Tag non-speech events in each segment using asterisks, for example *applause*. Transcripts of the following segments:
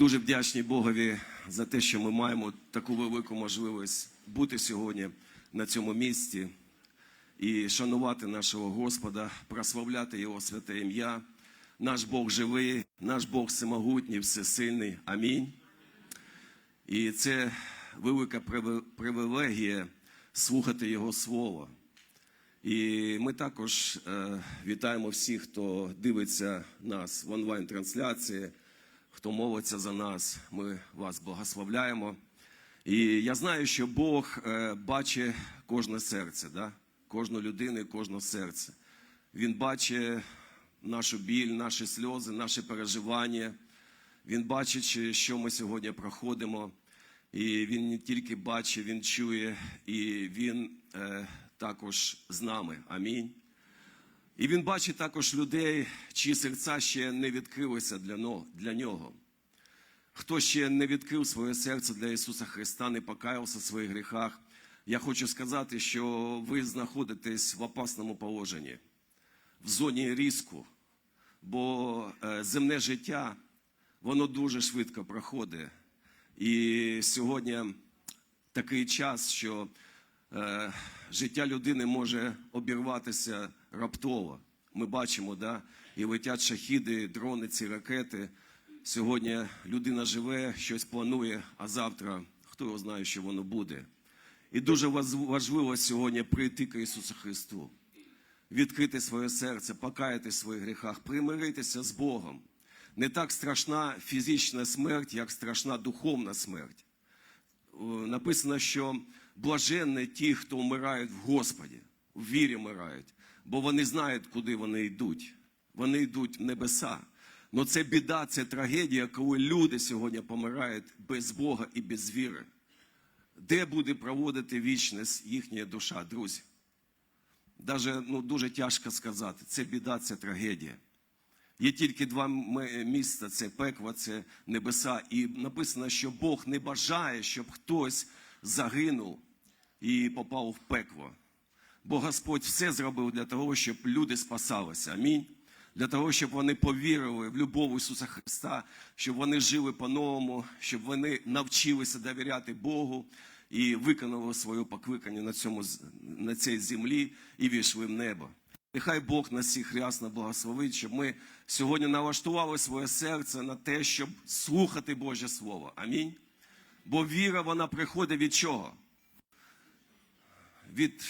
Дуже вдячні Богові за те, що ми маємо таку велику можливість бути сьогодні на цьому місці і шанувати нашого Господа, прославляти Його святе ім'я. Наш Бог живий, наш Бог всемогутній, всесильний. Амінь. І це велика привілегія слухати Його Слово. І ми також е, вітаємо всіх, хто дивиться нас в онлайн-трансляції, хто молиться за нас. Ми вас благословляємо. І я знаю, що Бог е, бачить кожне серце, да? кожну людину, і кожне серце. Він бачить нашу біль, наші сльози, наші переживання. Він бачить, що ми сьогодні проходимо. І він не тільки бачить, він чує, і він е, також з нами. Амінь. І він бачить також людей, чиї серця ще не відкрилися для, нього. Хто ще не відкрив своє серце для Ісуса Христа, не покаявся в своїх гріхах, я хочу сказати, що ви знаходитесь в опасному положенні, в зоні різку, бо е, земне життя, воно дуже швидко проходить. І сьогодні такий час, що життя людини може обірватися раптово. Ми бачимо, да? і летять шахіди, дрони, ці ракети. Сьогодні людина живе, щось планує, а завтра хто його знає, що воно буде. І дуже важливо сьогодні прийти к Ісусу Христу, відкрити своє серце, покаятись в своїх гріхах, примиритися з Богом. Не так страшна фізична смерть, як страшна духовна смерть. Написано, що блаженні ті, хто вмирають в Господі, в вірі вмирають, бо вони знають, куди вони йдуть. Вони йдуть в небеса. Но це біда, це трагедія, коли люди сьогодні помирають без Бога і без віри. Де буде проводити вічність їхня душа, друзі? Даже ну, дуже тяжко сказати. Це біда, це трагедія. Є тільки два місця: це пекло, це небеса. І написано, що Бог не бажає, щоб хтось загинув і попав в пекло. Бо Господь все зробив для того, щоб люди спасалися. Амінь. Для того, щоб вони повірили в любов Ісуса Христа, щоб вони жили по-новому, щоб вони навчилися довіряти Богу і виконали своє покликання на, цьому, на цій землі і війшли в небо. Нехай Бог нас всіх рясно благословить, щоб ми сьогодні налаштували своє серце на те, щоб слухати Боже Слово. Амінь. Бо віра, вона приходить від чого? Від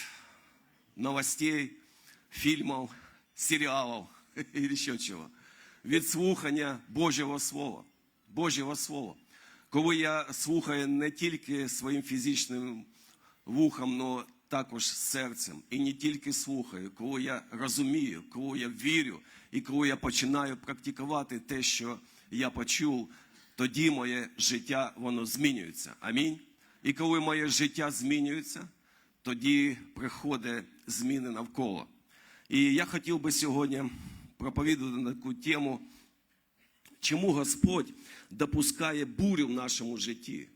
новостей, фільмів, серіалів *laughs* і ще чого. Від слухання Божого Слова. Божого Слова. Коли я слухаю не тільки своїм фізичним вухом, але також серцем. І не тільки слухаю, коли я розумію, коли я вірю, і коли я починаю практикувати те, що я почув, тоді моє життя воно змінюється. Амінь. І коли моє життя змінюється, тоді приходить зміни навколо. І я хотів би сьогодні проповідати на таку тему, чому Господь допускає бурю в нашому житті.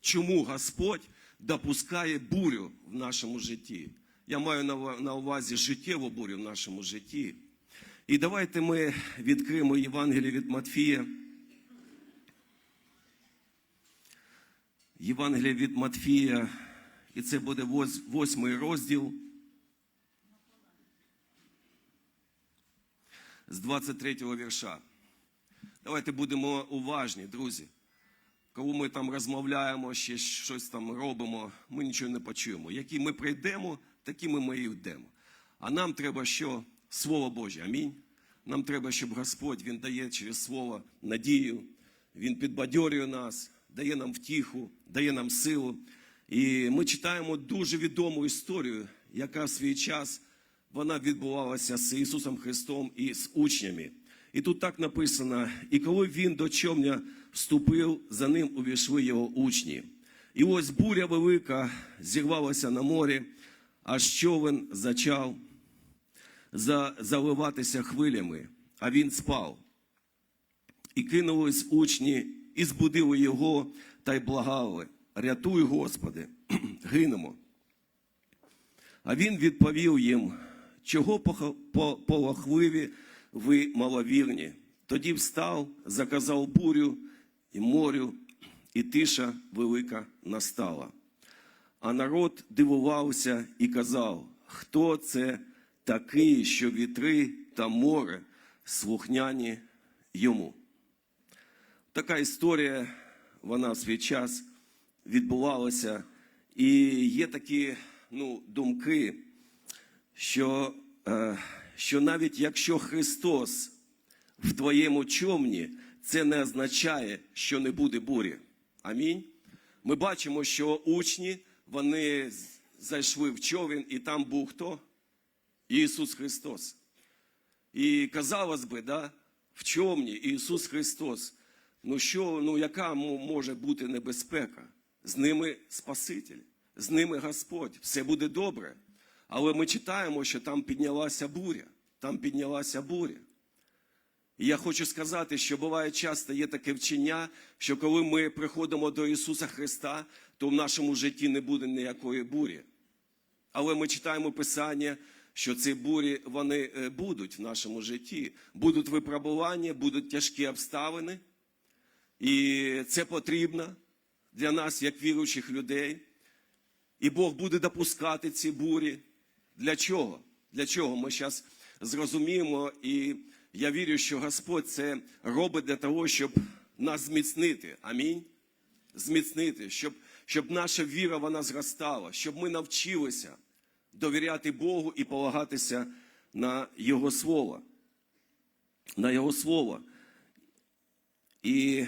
Чому Господь допускає бурю в нашому житті? Я маю на на увазі життєву бурю в нашому житті. І давайте ми відкриємо Євангеліє від Матфія. Євангеліє від Матфія, і це буде восьмий розділ з 23 вірша. Давайте будемо уважні, друзі. Коли ми там розмовляємо, ще щось там робимо, ми нічого не почуємо. Які ми прийдемо, такими ми і йдемо. А нам треба що? Слово Боже. Амінь. Нам треба, щоб Господь Він дає через Слово надію, Він підбадьорює нас, дає нам втіху, дає нам силу. І ми читаємо дуже відому історію, яка в свій час вона відбувалася з Ісусом Христом і з учнями. І тут так написано: і коли він до човня вступив, за ним увійшли його учні. І ось буря велика зірвалася на морі, аж човен зачав заливатися хвилями, а він спав. І кинулись учні, і збудили його та й благали. Рятуй, Господи, *clears throat* гинемо. А він відповів їм, чого полохливі ви маловірні. Тоді встав, заказав бурю і морю, і тиша велика настала. А народ дивувався і казав, хто це такий, що вітри та море слухняні йому. Така історія, вона в свій час відбувалася, і є такі ну, думки, що, е, що навіть якщо Христос в твоєму човні, це не означає, що не буде бурі. Амінь. Ми бачимо, що учні вони зайшли в човен, і там був хто? Ісус Христос. І казалось би, да, в човні Ісус Христос. Ну що, ну яка може бути небезпека? З ними Спаситель, з ними Господь, все буде добре. Але ми читаємо, що там піднялася буря. Там піднялася буря. І я хочу сказати, що буває часто є таке вчення, що коли ми приходимо до Ісуса Христа, то в нашому житті не буде ніякої бурі. Але ми читаємо Писання, що ці бурі вони е, будуть в нашому житті. Будуть випробування, будуть тяжкі обставини. І це потрібно для нас, як віруючих людей. І Бог буде допускати ці бурі. Для чого? Для чого? Ми зараз зрозуміємо, і я вірю, що Господь це робить для того, щоб нас зміцнити. Амінь. Зміцнити, щоб, щоб наша віра вона зростала, щоб ми навчилися довіряти Богу і полагатися на Його Слово. На Його Слово. І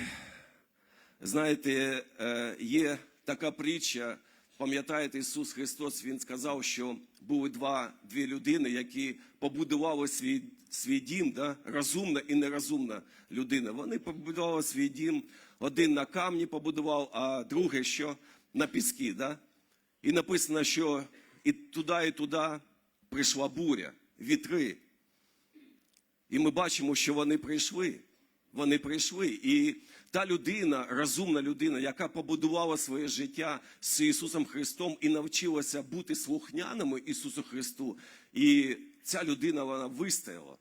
знаєте, е, є така притча, пам'ятаєте, Ісус Христос, Він сказав, що були два, дві людини, які побудували свій, свій дім, да? розумна і нерозумна людина. Вони побудували свій дім, один на камні побудував, а другий що на піскі. Да? І написано, що і туди, і туди прийшла буря, вітри. І ми бачимо, що вони прийшли. Вони прийшли. І та людина, розумна людина, яка побудувала своє життя з Ісусом Христом і навчилася бути слухняними Ісусу Христу. І ця людина вона вистояла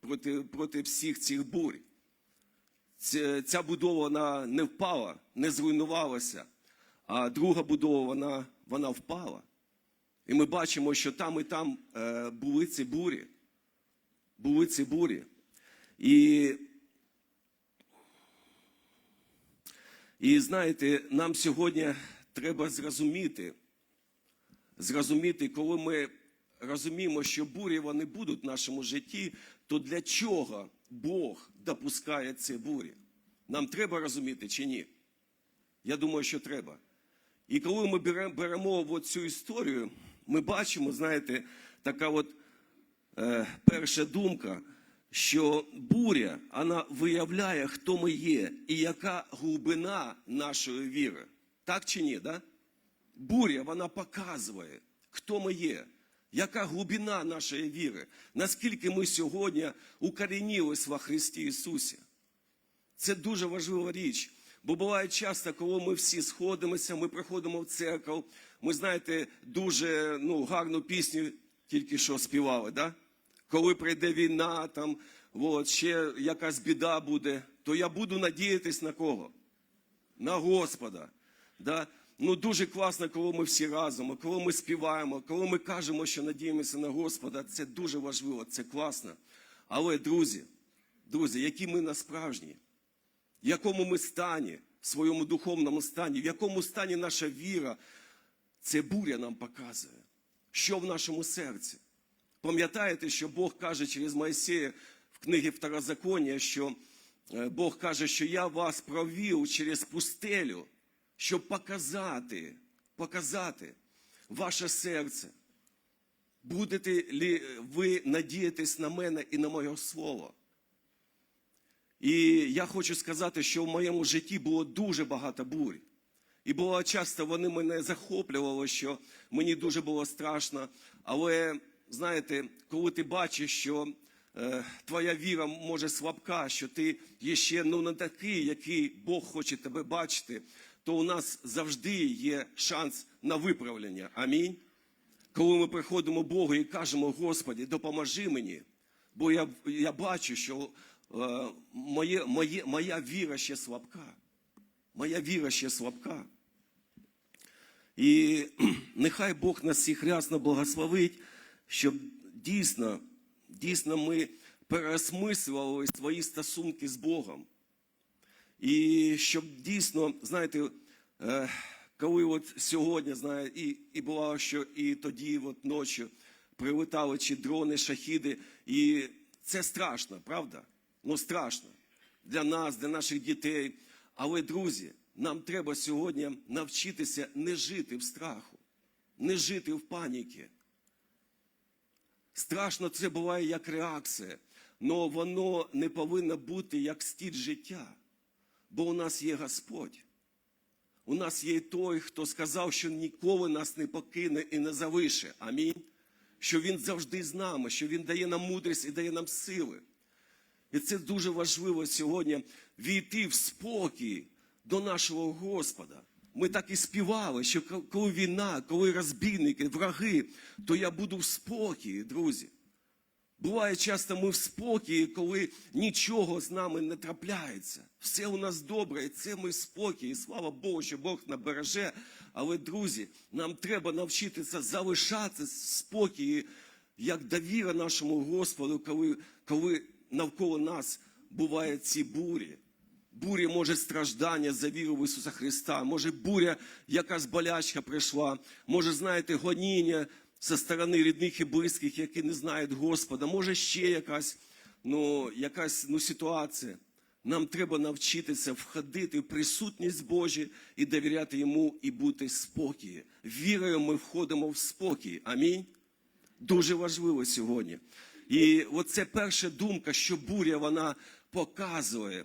проти, проти всіх цих бурь. Ця, ця будова вона не впала, не зруйнувалася, а друга будова вона, вона впала. І ми бачимо, що там і там е, були ці бурі були ці бурі. І, і знаєте, нам сьогодні треба зрозуміти, зрозуміти, коли ми розуміємо, що бурі вони будуть в нашому житті, то для чого Бог допускає ці бурі? Нам треба розуміти чи ні? Я думаю, що треба. І коли ми беремо, от цю історію, ми бачимо, знаєте, така от е, перша думка, що буря вона виявляє, хто ми є і яка глибина нашої віри. Так чи ні? Да? Буря вона показує, хто ми є, яка глибина нашої віри, наскільки ми сьогодні укорінились во Христі Ісусі. Це дуже важлива річ. Бо буває часто, коли ми всі сходимося, ми приходимо в церкву, ми знаєте, дуже ну, гарну пісню тільки що співали, да? Коли прийде війна, там, от, ще якась біда буде, то я буду надіятись на кого? На Господа. Да? Ну, дуже класно, коли ми всі разом, коли ми співаємо, коли ми кажемо, що надіємося на Господа, це дуже важливо, це класно. Але, друзі, друзі, які ми насправжні, в якому ми стані, в своєму духовному стані, в якому стані наша віра, це буря нам показує, що в нашому серці. Пам'ятаєте, що Бог каже через Моїсея в книгі Второзаконія, що е, Бог каже, що я вас провів через пустелю, щоб показати, показати ваше серце. Будете ли ви надіятись на мене і на моє слово? І я хочу сказати, що в моєму житті було дуже багато бурь. І було часто вони мене захоплювали, що мені дуже було страшно. Але знаєте, коли ти бачиш, що е, твоя віра може слабка, що ти є ще ну, не такий, який Бог хоче тебе бачити, то у нас завжди є шанс на виправлення. Амінь. Коли ми приходимо Богу і кажемо, Господи, допоможи мені, бо я, я бачу, що е, моє, моє, моя віра ще слабка. моя віра ще слабка. І *clears throat* нехай Бог нас всіх рясно благословить, щоб дійсно, дійсно ми переосмислювали свої стосунки з Богом. І щоб дійсно, знаєте, е, коли от сьогодні, знає, і, і бувало, що і тоді, от ночі, прилетали чи дрони, шахіди, і це страшно, правда? Ну страшно для нас, для наших дітей. Але, друзі, нам треба сьогодні навчитися не жити в страху, не жити в паніки. Страшно це буває як реакція, але воно не повинно бути як стіль життя. Бо у нас є Господь. У нас є той, хто сказав, що ніколи нас не покине і не залише. Амінь. Що Він завжди з нами, що Він дає нам мудрість і дає нам сили. І це дуже важливо сьогодні війти в спокій до нашого Господа. Ми так і співали, що коли війна, коли розбійники, враги, то я буду в спокії, друзі. Буває часто ми в спокої, коли нічого з нами не трапляється. Все у нас добре, і це ми в спокій. І слава Богу, що Бог набереже. Але, друзі, нам треба навчитися залишатися в спокої, як довіра нашому Господу, коли, коли навколо нас бувають ці бурі. Бурі може страждання за віру в Ісуса Христа, може буря, якась болячка прийшла, може, знаєте, гоніння зі сторони рідних і близьких, які не знають Господа, може ще якась, ну, якась ну, ситуація. Нам треба навчитися входити в присутність Божу і довіряти Йому і бути в спокої. Вірою ми входимо в спокій. Амінь. Дуже важливо сьогодні. І оце перша думка, що буря вона показує,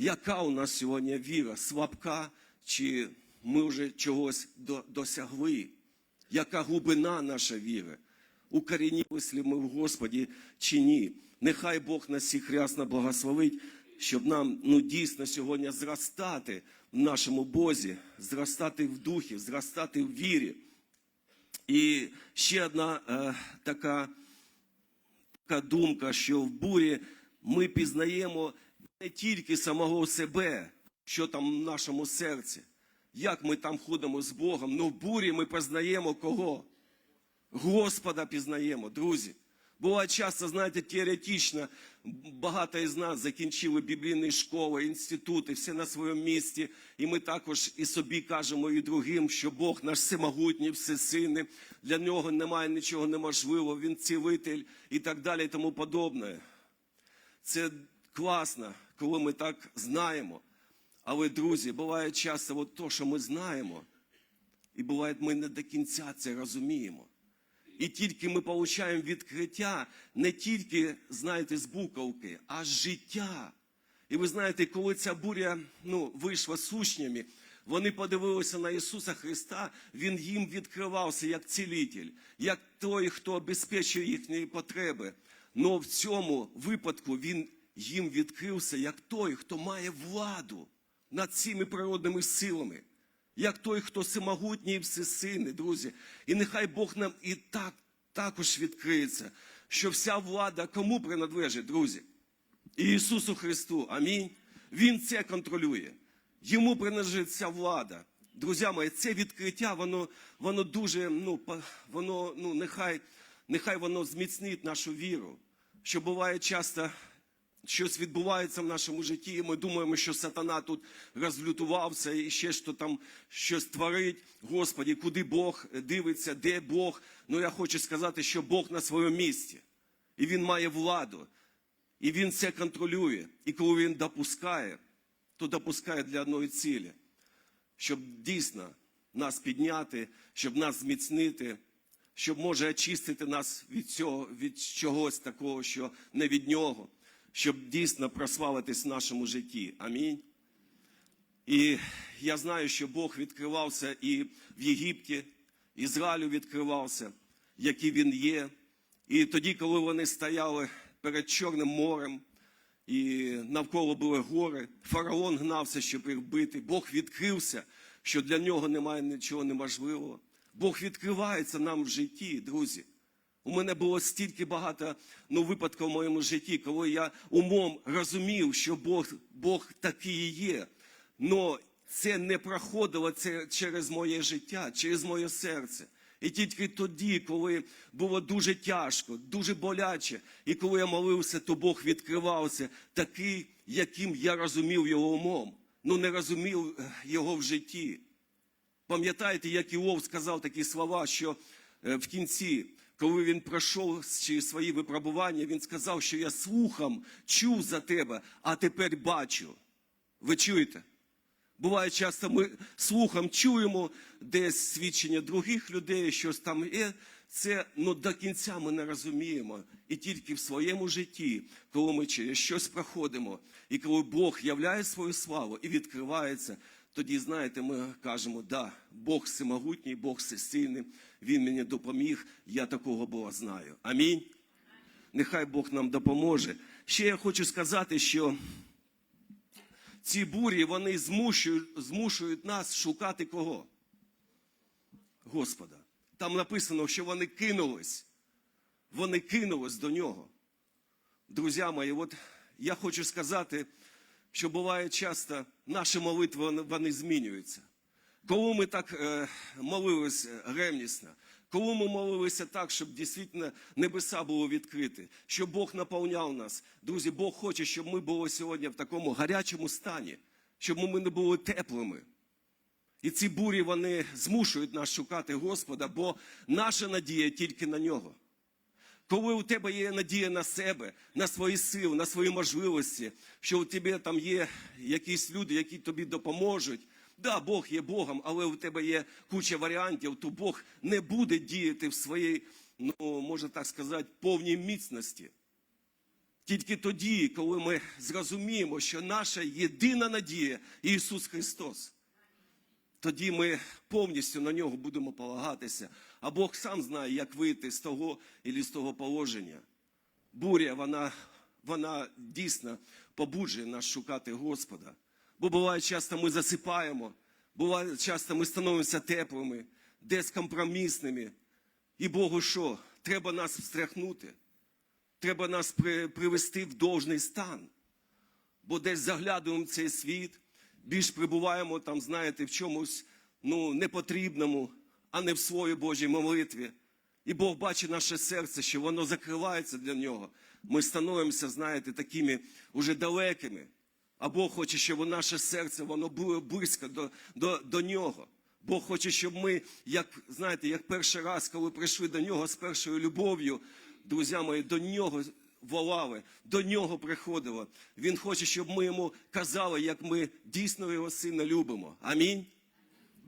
яка у нас сьогодні віра, слабка, чи ми вже чогось до- досягли, яка глибина наша віри, укорінились ли ми в Господі чи ні. Нехай Бог нас всіх рясно благословить, щоб нам ну, дійсно сьогодні зростати в нашому Бозі, зростати в духі, зростати в вірі. І ще одна е, така така думка, що в бурі ми пізнаємо не тільки самого себе, що там в нашому серці, як ми там ходимо з Богом, але в бурі ми пізнаємо кого? Господа пізнаємо, друзі. Буває часто, знаєте, теоретично, багато із нас закінчили біблійні школи, інститути, всі на своєму місці. І ми також і собі кажемо, і другим, що Бог наш всемогутній, всесильний, для нього немає нічого неможливого, він цілитель і так далі, і тому подобне. Це класно, коли ми так знаємо. Але, друзі, буває часто, от то, що ми знаємо, і буває, ми не до кінця це розуміємо. І тільки ми получаємо відкриття не тільки, знаєте, з буковки, а з життя. І ви знаєте, коли ця буря ну, вийшла з учнями, вони подивилися на Ісуса Христа, Він їм відкривався як цілитель, як той, хто обезпечує їхні потреби. Но в цьому випадку Він їм відкрився як той, хто має владу над цими природними силами як той, хто всемогутній і всесильний, друзі. І нехай Бог нам і так також відкриється, що вся влада кому принадлежить, друзі? Ісусу Христу. Амінь. Він це контролює. Йому принадлежить вся влада. Друзі мої, це відкриття, воно, воно дуже, ну, воно, ну, нехай, нехай воно зміцнить нашу віру. Що буває часто щось відбувається в нашому житті, і ми думаємо, що сатана тут розлютувався і ще що там щось творить. Господі, куди Бог дивиться, де Бог. Ну я хочу сказати, що Бог на своєму місці, і Він має владу, і Він це контролює. І коли він допускає, то допускає для одної цілі, щоб дійсно нас підняти, щоб нас зміцнити. Щоб може очистити нас від цього, від чогось такого, що не від нього, щоб дійсно прославитись в нашому житті. Амінь. І я знаю, що Бог відкривався і в Єгипті, Ізраїлю відкривався, який він є. І тоді, коли вони стояли перед Чорним морем, і навколо були гори, фараон гнався, щоб їх бити. Бог відкрився, що для нього немає нічого неможливого. Бог відкривається нам в житті, друзі. У мене було стільки багато ну, випадків в моєму житті, коли я умом розумів, що Бог, Бог такий і є. Но це не проходило це через моє життя, через моє серце. І тільки тоді, коли було дуже тяжко, дуже боляче, і коли я молився, то Бог відкривався такий, яким я розумів його умом, ну не розумів е, його в житті. Пам'ятаєте, як Іов сказав такі слова, що е, в кінці, коли він пройшов чи свої випробування, він сказав, що я слухом чув за тебе, а тепер бачу. Ви чуєте? Буває часто ми слухом чуємо десь свідчення других людей, щось там є. Це ну, до кінця ми не розуміємо. І тільки в своєму житті, коли ми через щось проходимо, і коли Бог являє свою славу і відкривається, тоді, знаєте, ми кажемо, да, Бог всемогутній, Бог всесильний, Він мені допоміг, я такого Бога знаю. Амінь. Нехай Бог нам допоможе. Ще я хочу сказати, що ці бурі вони змушують, змушують нас шукати кого? Господа. Там написано, що вони кинулись. Вони кинулись до нього. Друзі мої, от я хочу сказати, що буває часто наші молитви вони- змінюються. Коли ми так е, молилися ревнісно, коли ми молилися так, щоб дійсно небеса були відкриті, щоб Бог наповняв нас. Друзі, Бог хоче, щоб ми були сьогодні в такому гарячому стані, щоб ми не були теплими. І ці бурі вони змушують нас шукати Господа, бо наша надія тільки на нього. Коли у тебе є надія на себе, на свої сили, на свої можливості, що у тебе там є якісь люди, які тобі допоможуть. Да, Бог є Богом, але у тебе є куча варіантів, то Бог не буде діяти в своїй, ну можна так сказати, повній міцності. Тільки тоді, коли ми зрозуміємо, що наша єдина надія Ісус Христос тоді ми повністю на нього будемо полагатися. А Бог сам знає, як вийти з того і з того положення. Буря, вона, вона дійсно побуджує нас шукати Господа. Бо буває часто ми засипаємо, буває часто ми становимося теплими, десь компромісними. І Богу що? Треба нас встряхнути. Треба нас привести в должний стан бо десь заглядуємо в цей світ, більш прибуваємо там, знаєте, в чомусь ну, непотрібному, а не в своїй Божій молитві. І Бог бачить наше серце, що воно закривається для нього. Ми становимося, знаєте, такими уже далекими. А Бог хоче, щоб наше серце воно було близько до, до, до нього. Бог хоче, щоб ми, як знаєте, як перший раз, коли прийшли до нього з першою любов'ю, друзі мої, до нього волали, до нього приходили. Він хоче, щоб ми йому казали, як ми дійсно його сина любимо. Амінь.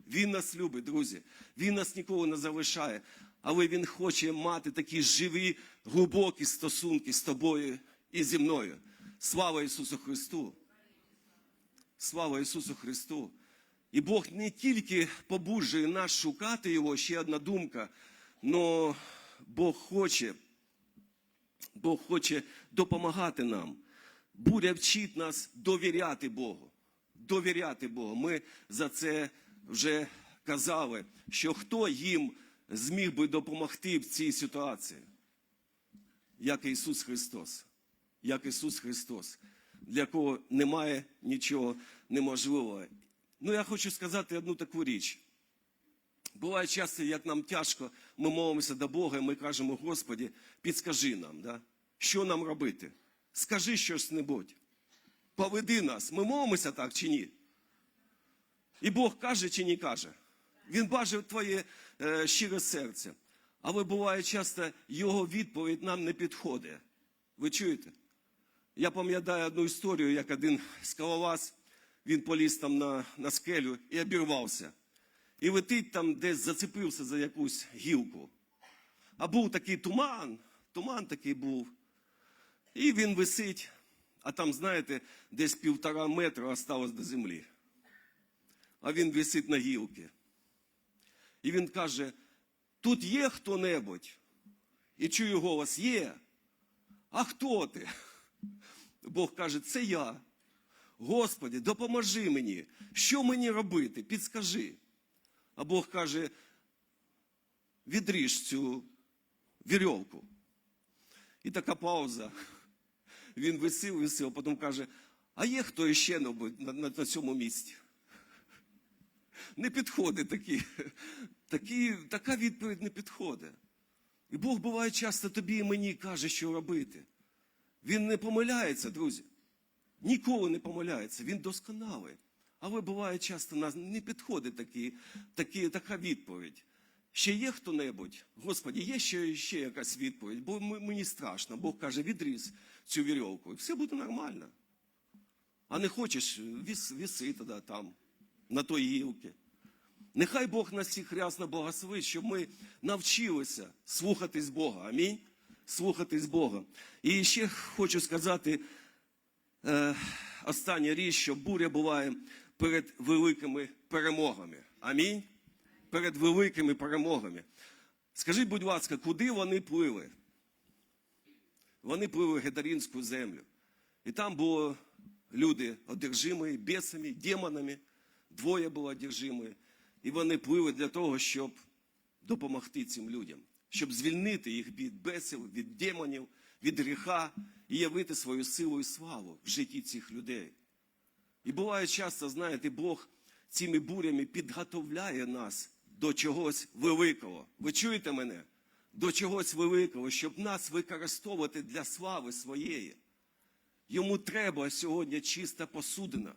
Він нас любить, друзі. Він нас ніколи не залишає. Але Він хоче мати такі живі, глибокі стосунки з тобою і зі мною. Слава Ісусу Христу! Слава Ісусу Христу! І Бог не тільки побуджує нас шукати Його, ще одна думка, але Бог хоче, Бог хоче допомагати нам. Буря вчить нас довіряти Богу. Довіряти Богу. Ми за це вже казали, що хто їм зміг би допомогти в цій ситуації, як Ісус Христос. Як Ісус Христос, для кого немає нічого неможливого. Ну, я хочу сказати одну таку річ. Буває часто, як нам тяжко, ми молимося до Бога, і ми кажемо, Господі, підскажи нам, да? що нам робити? Скажи щось небудь. Поведи нас. Ми молимося так чи ні? І Бог каже чи не каже. Він бачив твоє е, щире серце. Але буває часто, його відповідь нам не підходить. Ви чуєте? Я пам'ятаю одну історію, як один скалолаз, він поліз там на, на скелю і обірвався. І летить там, десь зацепився за якусь гілку. А був такий туман, туман такий був. І він висить, а там, знаєте, десь півтора метра осталось до землі. А він висить на гілці. І він каже: тут є хто-небудь? І чую голос, є. А хто ти? Бог каже, це я. Господи, допоможи мені. Що мені робити? Підскажи. А Бог каже: відріж цю вірьовку. І така пауза. Він висів, висів, а потім каже: а є хто іще на, на, на цьому місці? Не підходить такі. такі. Така відповідь не підходить. І Бог буває часто тобі і мені каже, що робити. Він не помиляється, друзі. Ніколи не помиляється, він досконалий. Але буває часто нас не підходить такі, такі, така відповідь. Ще є хто-небудь? Господі, є ще, ще якась відповідь, бо мені страшно. Бог каже, відріз цю вірьовку, і все буде нормально. А не хочеш, віс, віси тоді там, на той гілці. Нехай Бог нас всіх рясно благословить, щоб ми навчилися слухатись Бога. Амінь. Слухатись Бога. І ще хочу сказати е, остання річ, що буря буває перед великими перемогами. Амінь. Перед великими перемогами. Скажіть, будь ласка, куди вони плили? Вони плили в Гедарінську землю. І там було люди одержимі бісами, демонами. Двоє було одержимі. І вони плили для того, щоб допомогти цим людям, щоб звільнити їх від бесів, від демонів, від гріха і явити свою силу і славу в житті цих людей. І буває часто, знаєте, Бог цими бурями підготовляє нас до чогось великого. Ви чуєте мене? До чогось великого, щоб нас використовувати для слави своєї. Йому треба сьогодні чиста посудина,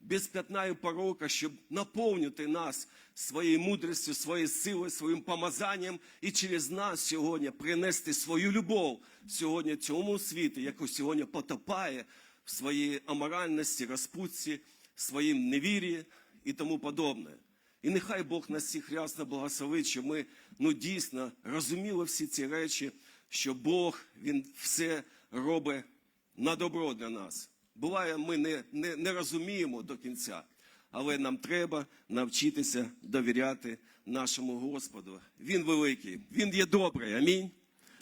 без п'ятна і порока, щоб наповнити нас своєю мудрістю, своєю силою, своїм помазанням і через нас сьогодні принести свою любов сьогодні цьому світу, яку сьогодні потопає в своїй аморальності, розпутці, своїм невір'ї і тому подобне. І нехай Бог нас всіх рясно благословить, щоб ми ну, дійсно розуміли всі ці речі, що Бог Він все робить на добро для нас. Буває, ми не, не, не розуміємо до кінця, але нам треба навчитися довіряти нашому Господу. Він великий, Він є добрий. Амінь.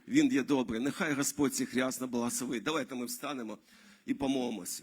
Він є добрий. Нехай Господь всіх рясно благословить. Давайте ми встанемо і помолимося.